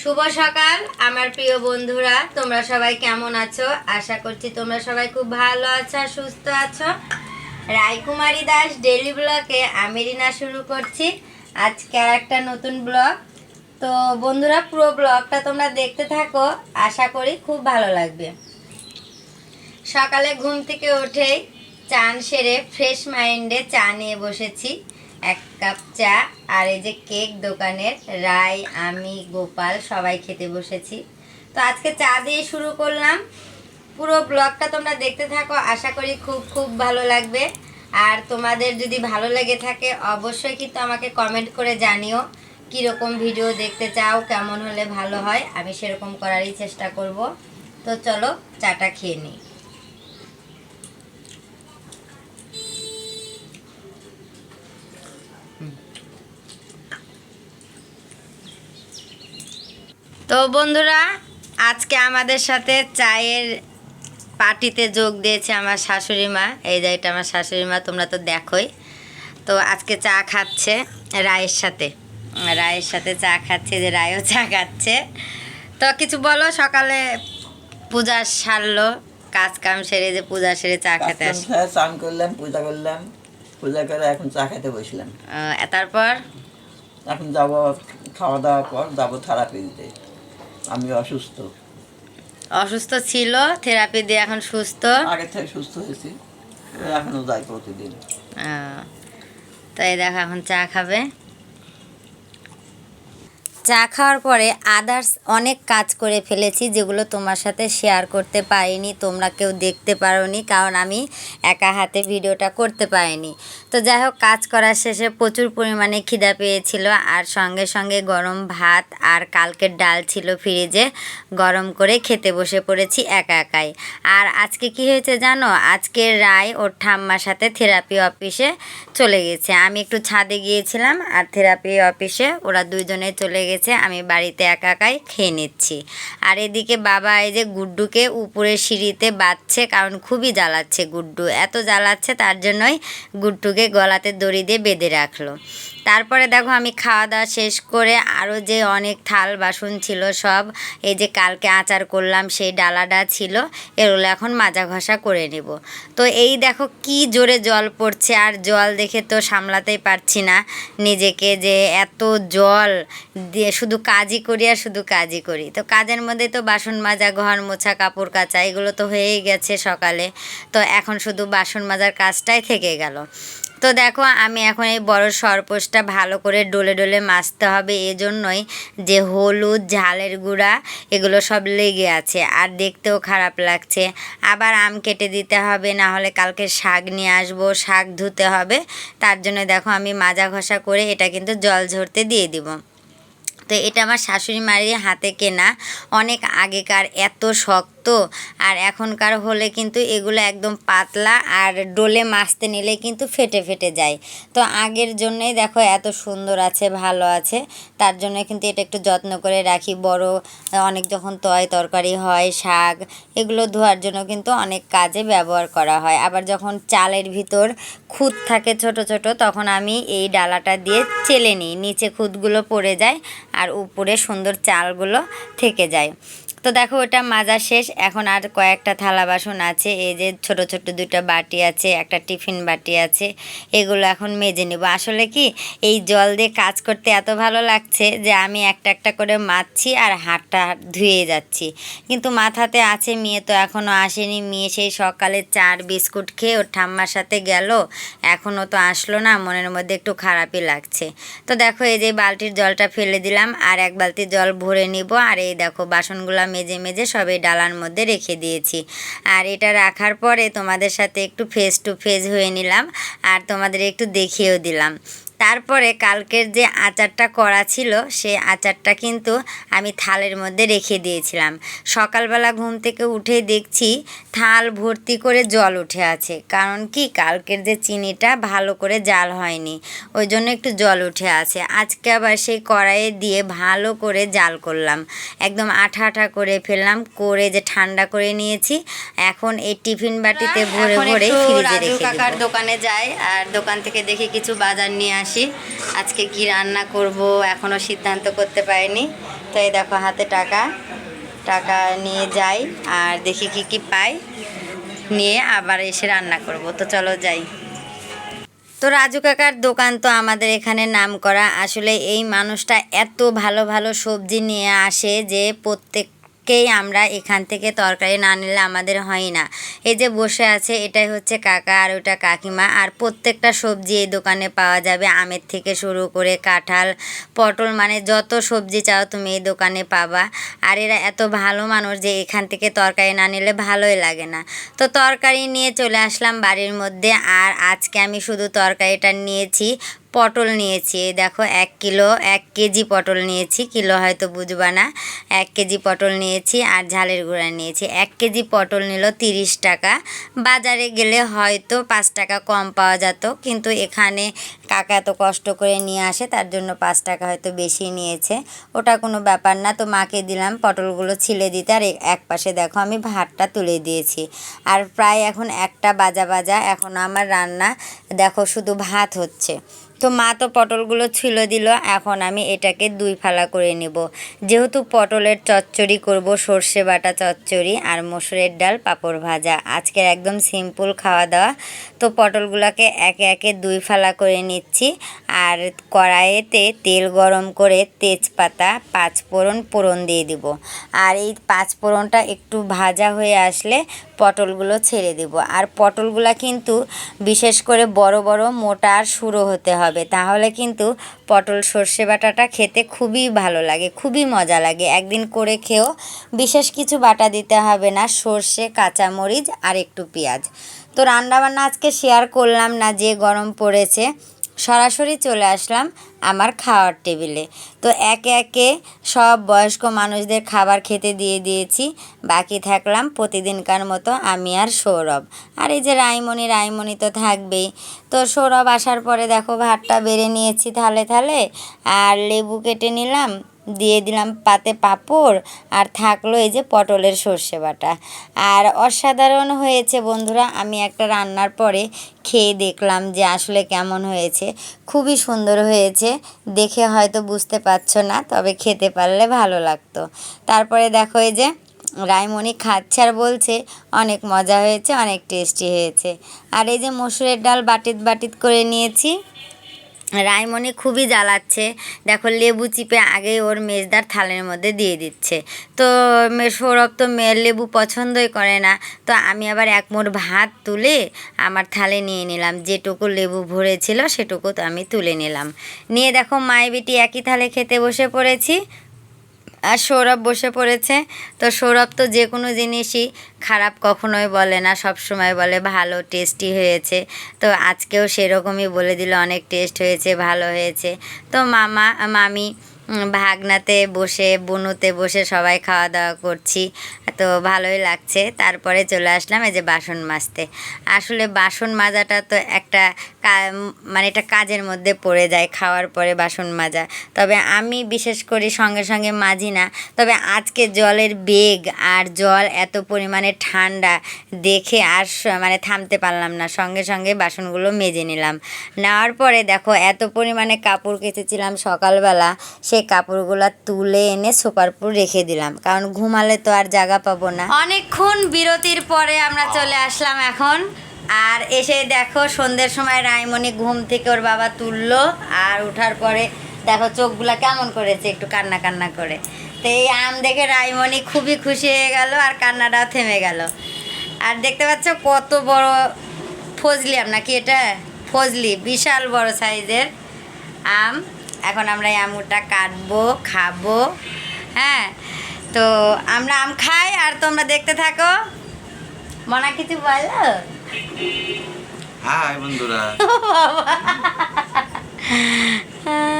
শুভ সকাল, আমার প্রিয় বন্ধুরা। তোমরা সবাই কেমন আছো? আশা করছি তোমরা সবাই খুব ভালো আছো সুস্থ আছো। রায়কুমারী দাস ডেলি ব্লগে আমি রিনা শুরু করছি। আজকে আর একটা নতুন ব্লগ। তো বন্ধুরা, পুরো ব্লগটা তোমরা দেখতে থাকো। আশা করি খুব ভালো লাগবে। সকালে ঘুম থেকে উঠেই চান সেরে ফ্রেশ মাইন্ডে চা নিয়ে বসেছি। এক কাপ চা আর এই যে কেক দোকানের রাই, আমি, গোপাল সবাই খেতে বসেছি। তো আজকে চা দিয়ে শুরু করলাম। পুরো ব্লগটা তোমরা দেখতে থাকো, আশা করি খুব খুব ভালো লাগবে। আর তোমাদের যদি ভালো লেগে থাকে, অবশ্যই কিন্তু আমাকে কমেন্ট করে জানিও কীরকম ভিডিও দেখতে চাও, কেমন হলে ভালো হয়, আমি সেরকম করারই চেষ্টা করব। তো চলো, চাটা খেয়ে নিই। তো বন্ধুরা আজকে আমাদের সাথে চায়ের পার্টিতে যোগ দিয়েছে আমার শাশুড়ি মা। এই যে এটা আমার শাশুড়ি মা তোমরা তো দেখোই। তো আজকে চা খাচ্ছে রায়ের সাথে। রায়ের সাথে চা খাচ্ছে যে রায়ও চা খাচ্ছে। তো কিছু বলো সকালে পূজা সারলো কাজ কাম সেরে যে পূজা সেরে চা খেতে আসে চান করলাম পূজা করলাম পূজা করে এখন চা খেতে বসলাম। তারপর? এখন যাব খাওয়া দাওয়ার পর যাব থেরাপি দিতে আমি অসুস্থ। অসুস্থ ছিল থেরাপি দিয়ে এখন সুস্থ। আগে থেকে সুস্থ হয়েছি এখনও যাই প্রতিদিন। আহ, তো এই দেখো এখন চা খাবে। চা খাওয়ার পরে আদার্স অনেক কাজ করে ফেলেছি যেগুলো তোমার সাথে শেয়ার করতে পারিনি তোমরা কেউ দেখতে পারোনি কারণ আমি একা হাতে ভিডিওটা করতে পারিনি। তো যাই হোক কাজ করার শেষে প্রচুর পরিমাণে খিদা পেয়েছিল আর সঙ্গে সঙ্গে গরম ভাত আর কালকের ডাল ছিল ফ্রিজে। গরম করে খেতে বসে পড়েছি একা একাই। আর আজকে কি হয়েছে জানো? আজকে রায় ওর ঠাম্মার সাথে থেরাপি অফিসে চলে গেছে। আমি একটু ছাদে গিয়েছিলাম আর থেরাপি অফিসে ওরা দুইজনে চলে গেছে। আমি বাড়িতে একা একাই খেয়ে নিচ্ছি। আর এদিকে বাবা এই যে গুড্ডুকে উপরে সিঁড়িতে বাঁধছে কারণ খুবই জ্বালাচ্ছে গুড্ডু। এত জ্বালাচ্ছে তার জন্যই গুড্ডুকে গলাতে দড়ি দিয়ে বেঁধে রাখল। তারপরে দেখো আমি খাওয়া দাওয়া শেষ করে আরও যে অনেক থাল বাসন ছিল সব, এই যে কালকে আচার করলাম সেই ডালাডা ছিল, এগুলো এখন মাজা ঘষা করে নেব। তো এই দেখো কি জোরে জল পড়ছে, আর জল দেখে তো সামলাতেই পারছি না নিজেকে যে এত জল দিয়ে শুধু কাজই করি আর শুধু কাজই করি। তো কাজের মধ্যে তো বাসন মাজা, ঘর মোছা, কাপড় কাচা, এগুলো তো হয়েই গেছে সকালে। তো এখন শুধু বাসন মাজার কাজটাই থেকে গেল। তো দেখো, আমি এখন এই বড় সরপোষটা ভালো করে ডলে ডলে মাজতে হবে। এজন্যই যে হলুদ, ঝালের গুঁড়া, এগুলো সব লেগে আছে। আর দেখতেও খারাপ লাগছে। আবার আম কেটে দিতে হবে, না হলে কালকে শাক নিয়ে আসব, শাক ধুতে হবে। তার জন্য দেখো, আমি মাজা ঘষা করে এটা কিন্তু জল ঝরতে দিয়ে দিব। তো এটা আমার শাশুড়ি মায়ের হাতে কেনা। অনেক আগেকার এত শক্ত আর এখনকার হলে কিন্তু এগুলো একদম পাতলা আর ডোলে মাছতে নিলে কিন্তু ফেটে ফেটে যায়। তো আগের জন্যই দেখো এত সুন্দর আছে, ভালো আছে। তার জন্য কিন্তু এটা একটু যত্ন করে রাখি। বড়, অনেক যখন তয় তরকারি হয়, শাক, এগুলো ধোয়ার জন্য কিন্তু অনেক কাজে ব্যবহার করা হয়। আবার যখন চালের ভিতর খুদ থাকে ছোট ছোট, তখন আমি এই ডালাটা দিয়ে চেলে নিই। নিচে খুদগুলো পড়ে যায় আর উপরে সুন্দর চালগুলো থেকে যায়। তো দেখো, ওটা মাজা শেষ। এখন আর কয়েকটা থালা বাসন আছে। এই যে ছোট ছোট দুটো বাটি আছে, একটা টিফিন বাটি আছে। এগুলো এখন মেজে নেব। আসলে কি, এই জল দিয়ে কাজ করতে এত ভালো লাগছে যে আমি একটা একটা করে মাজছি আর হাতটা ধুয়ে যাচ্ছি। কিন্তু মাথাতে আছে, মেয়ে তো এখনও আসেনি। মেয়ে সেই সকালে চার বিস্কুট খেয়ে ওর ঠাম্মার সাথে গেল। এখনও তো আসলো না, মনের মধ্যে একটু খারাপই লাগছে। তো দেখো, এই যে বালতির জলটা ফেলে দিলাম। আর এক বালতি জল ভরে নিব। আর এই দেখো, বাসনগুলো মেজে মেজে সবে ডালার মধ্যে রেখে দিয়েছি। আর এটা রাখার পরে তোমাদের সাথে একটু ফেস টু ফেস হয়ে নিলাম, আর তোমাদের একটু দেখিয়েও দিলাম। তারপরে কালকের যে আচারটা করা ছিল সেই আচারটা কিন্তু আমি থালের মধ্যে রেখে দিয়েছিলাম। সকালবেলা ঘুম থেকে উঠে দেখছি থাল ভর্তি করে জল উঠে আছে। কারণ কি? কালকের যে চিনিটা ভালো করে জাল হয়নি ওই জন্য একটু জল উঠে আছে। আজকে আবার সেই কড়াইয়ে দিয়ে ভালো করে জাল করলাম। একদম আঠা আঠা করে ফেললাম করে যে ঠান্ডা করে নিয়েছি এখন এই টিফিন বাটিতে ভরে ভরে ফ্রিজে রেখে কাকার দোকানে যাই আর দোকান থেকে দেখি কিছু বাজার নিয়ে আসি। আসি আজকে কি রান্না করব এখনও সিদ্ধান্ত করতে পারিনি। তো এই দেখো হাতে টাকা। টাকা নিয়ে যাই আর দেখি কি কি পাই। নিয়ে আবার এসে রান্না করব। তো চলো যাই। তো রাজু কাকার দোকান তো আমাদের এখানে নাম করা আসলে এই মানুষটা এত ভালো ভালো সবজি নিয়ে আসে যে প্রত্যেককেই আমরা এখান থেকে তরকারি না নিলে আমাদের হয় না। এই যে বসে আছে, এটাই হচ্ছে কাকা আর ওটা কাকিমা। আর প্রত্যেকটা সবজি এই দোকানে পাওয়া যাবে। আমের থেকে শুরু করে কাঁঠাল, পটল মানে যত সবজি চাও তুমি এই দোকানে পাবা। আর এরা এত ভালো মানুষ যে এখান থেকে তরকারি না নিলে ভালোই লাগে না। তো তরকারি নিয়ে চলে আসলাম বাড়ির মধ্যে। আর আজকে আমি শুধু তরকারিটা নিয়েছি। পটল নিয়েছি। দেখো, এক কিলো, এক কেজি পটল নিয়েছি। কিলো হয়তো বুঝবা না। এক কেজি পটল নিয়েছি আর ঝালের গুঁড়া নিয়েছি। এক কেজি পটল নিল তিরিশ টাকা। বাজারে গেলে হয়তো পাঁচ টাকা কম পাওয়া যেত, কিন্তু এখানে কাকা এত কষ্ট করে নিয়ে আসে, তার জন্য পাঁচ টাকা হয়তো বেশি নিয়েছে। ওটা কোনো ব্যাপার না, তো মাকে দিলাম পটলগুলো ছিলে দিতে। আর এক পাশে দেখো আমি ভাতটা তুলে দিয়েছি। আর প্রায় এখন একটা বাজা বাজা, এখন আমার রান্না, দেখো শুধু ভাত হচ্ছে। তো মা তো পটলগুলো ছিল দিল, এখন আমি এটাকে দুই ফালা করে নিব। যেহেতু পটলের চচ্চড়ি করব, সর্ষে বাটা চচ্চড়ি আর মসুরের ডাল পাঁপড় ভাজা। আজকের একদম সিম্পল খাওয়া দাওয়া। তো পটলগুলোকে একে একে দুই ফালা করে নিচ্ছি। আর কড়াইয়েতে তেল গরম করে তেজপাতা পাঁচ ফোড়ন ফোড়ন দিয়ে দিব। আর এই পাঁচ ফোড়নটা একটু ভাজা হয়ে আসলে পটলগুলো ছেড়ে দেব। আর পটলগুলা কিন্তু বিশেষ করে বড় বড় মোটা আর সুরো হতে হবে। তাহলে কিন্তু পটল সর্ষে বাটাটা খেতে খুবই ভালো লাগে, খুবই মজা লাগে। একদিন করে খেয়েও বিশেষ কিছু বাটা দিতে হবে না, সর্ষে, কাঁচামরিচ আর একটু পেঁয়াজ। তো রান্নাবান্না আজকে শেয়ার করলাম না, যে গরম পড়েছে সরাসরি চলে আসলাম আমার খাওয়ার টেবিলে। তো একে একে সব বয়স্ক মানুষদের খাবার খেতে দিয়ে দিয়েছি। বাকি থাকলাম প্রতিদিনকার মতো আমি আর সৌরভ। আর এই যে রাইমণি রাইমণি তো থাকবেই। তো সৌরভ আসার পরে দেখো ভাতটা বেড়ে নিয়েছি থালে থালে। আর লেবু কেটে নিলাম। দিয়ে দিলাম পাতে পাঁপড় আর থাকল এই যে পটলের সর্ষে বাটা। আর অসাধারণ হয়েছে বন্ধুরা, আমি একটা রান্নার পরে খেয়ে দেখলাম যে আসলে কেমন হয়েছে। খুবই সুন্দর হয়েছে, দেখে হয়তো বুঝতে পারছ না, তবে খেতে পারলে ভালো লাগতো। তারপরে দেখো এই যে রাইমণি খাচ্ছে আর বলছে, অনেক মজা হয়েছে, অনেক টেস্টি হয়েছে। আর এই যে মসুরের ডাল বাটিত বাটিত করে নিয়েছি রাইমণি খুবই জ্বালাচ্ছে। দেখো, লেবু চিপে আগেই ওর মেজদার থালের মধ্যে দিয়ে দিচ্ছে। তো সৌরভ তো মেয়ের লেবু পছন্দই করে না। তো আমি আবার এক মোট ভাত তুলে আমার থালে নিয়ে নিলাম। যেটুকু লেবু ভরেছিল, সেটুকু তো আমি তুলে নিলাম। নিয়ে দেখো মায়ে বেটি একই থালে খেতে বসে পড়েছি। আর সৌরভ বসে পড়েছে। তো সৌরভ তো যে কোনো জিনিসই খারাপ কখনোই বলে না, সব সময় বলে ভালো টেস্টি হয়েছে। তো আজকেও সেরকমই বলে দিল, অনেক টেস্ট হয়েছে, ভালো হয়েছে। তো মামা, মামি ভাগনাতে বসে, বনুতে বসে সবাই খাওয়া দাওয়া করছি। তো ভালোই লাগছে। তারপরে চলে আসলাম এই যে বাসন মাজতে। আসলে বাসন মাজাটা তো একটা মানে এটা কাজের মধ্যে পড়ে যায় খাওয়ার পরে বাসন মাজা। তবে আমি বিশেষ করে সঙ্গে সঙ্গে মাজি না। তবে আজকে জলের বেগ আর জল এত পরিমাণে ঠান্ডা দেখে আর মানে থামতে পারলাম না। সঙ্গে সঙ্গে বাসনগুলো মেজে নিলাম। নেওয়ার পরে দেখো এত পরিমাণে কাপড় কেচেছিলাম সকালবেলা। সেই কাপড়গুলো তুলে এনে সোপারপুর রেখে দিলাম। কারণ ঘুমালে তো আর জায়গা পাবো না। অনেকক্ষণ বিরতির পরে আমরা চলে আসলাম এখন। আর এসে দেখো সন্ধ্যের সময় রাইমণি ঘুম থেকে ওর বাবা তুললো। আর ওঠার পরে দেখো চোখগুলা কেমন করেছে একটু কান্না কান্না করে। তো এই আম দেখে রাইমণি খুবই খুশি হয়ে গেল আর কান্নাটাও থেমে গেল। আর দেখতে পাচ্ছ কত বড় ফজলি আম নাকি এটা? ফজলি, বিশাল বড় সাইজের আম। এখন আমরা এই আমটা কাটবো খাব হ্যাঁ? তো আমরা আম খাই আর তোমরা দেখতে থাকো। মনা কিছু বলো? হাই বন্ধুরা।